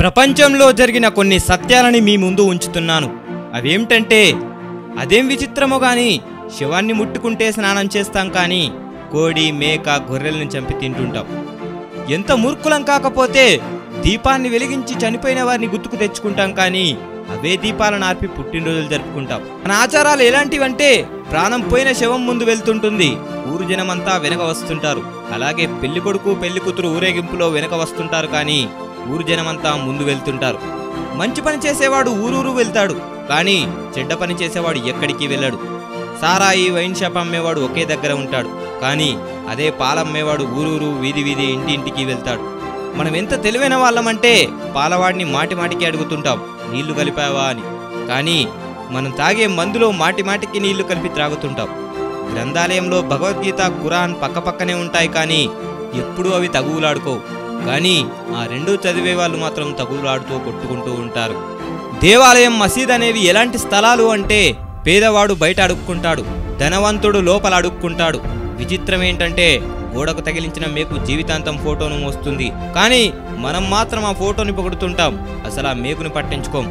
ప్రపంచంలో జరిగిన కొన్ని సత్యాలని మీ ముందు ఉంచుతున్నాను. అవేమిటంటే అదేం విచిత్రమో కానీ శవాన్ని ముట్టుకుంటే స్నానం చేస్తాం కానీ కోడి మేక గొర్రెలను చంపి తింటుంటాం. ఎంత మూర్ఖులం కాకపోతే దీపాన్ని వెలిగించి చనిపోయిన వారిని గుర్తుకు తెచ్చుకుంటాం కానీ అవే దీపాలను ఆర్పి పుట్టినరోజులు జరుపుకుంటాం. మన ఆచారాలు ఎలాంటివంటే ప్రాణం పోయిన శవం ముందు వెళ్తుంటుంది ఊరు జనమంతా వెనక వస్తుంటారు. అలాగే పెళ్ళి కొడుకు పెళ్ళి కూతురు ఊరేగింపులో వెనక వస్తుంటారు కానీ ఊరు జనమంతా ముందు వెళ్తుంటారు. మంచి పని చేసేవాడు ఊరూరు వెళ్తాడు కానీ చెడ్డ పని చేసేవాడు ఎక్కడికి వెళ్ళాడు. సారాయి వైన్ షాప్ అమ్మేవాడు ఒకే దగ్గర ఉంటాడు కానీ అదే పాలమ్మేవాడు ఊరూరు వీధి వీధి ఇంటి ఇంటికి వెళ్తాడు. మనం ఎంత తెలివైన వాళ్ళమంటే పాలవాడిని మాటిమాటికి అడుగుతుంటాం నీళ్ళు కలిపావా? అని. కానీ మనం తాగే మందులో మాటిమాటికి నీళ్ళు కలిపి త్రాగుతుంటాం. గ్రంథాలయంలో భగవద్గీత ఖురాన్ పక్కపక్కనే ఉంటాయి కానీ ఎప్పుడూ అవి తగువులాడుకోవు. కానీ ఆ రెండు చదివే వాళ్ళు మాత్రం తగులాడుతూ కొట్టుకుంటూ ఉంటారు. దేవాలయం మసీద్ అనేవి ఎలాంటి స్థలాలు అంటే పేదవాడు బయట అడుక్కుంటాడు ధనవంతుడు లోపల అడుక్కుంటాడు. విచిత్రం ఏంటంటే గోడకు తగిలించిన మేకు జీవితాంతం ఫోటోను మోస్తుంది. కానీ మనం మాత్రం ఆ ఫోటోని పొగుడుతుంటాం అసలు ఆ మేకుని పట్టించుకోం.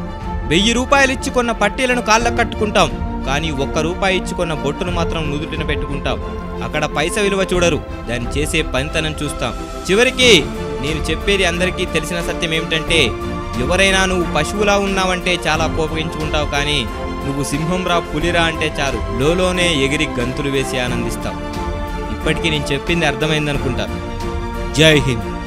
వెయ్యి రూపాయలు ఇచ్చి కొన్న పట్టీలను కాళ్ళకు కట్టుకుంటాం కానీ ఒక్క రూపాయి ఇచ్చుకున్న బొట్టును మాత్రం నుదుటిన పెట్టుకుంటాం. అక్కడ పైస విలువ చూడరు దాన్ని చేసే పనితనం చూస్తాం. చివరికి నేను చెప్పేది అందరికీ తెలిసిన సత్యం ఏమిటంటే ఎవరైనా నువ్వు పశువులా ఉన్నావంటే చాలా కోపగించుకుంటావు కానీ నువ్వు సింహంరా పులిరా అంటే చాలు. లోలోనే ఎగిరి గంతులు వేసి ఆనందిస్తావు. ఇప్పటికీ నేను చెప్పింది అర్థమైందనుకుంటా. జై హింద్.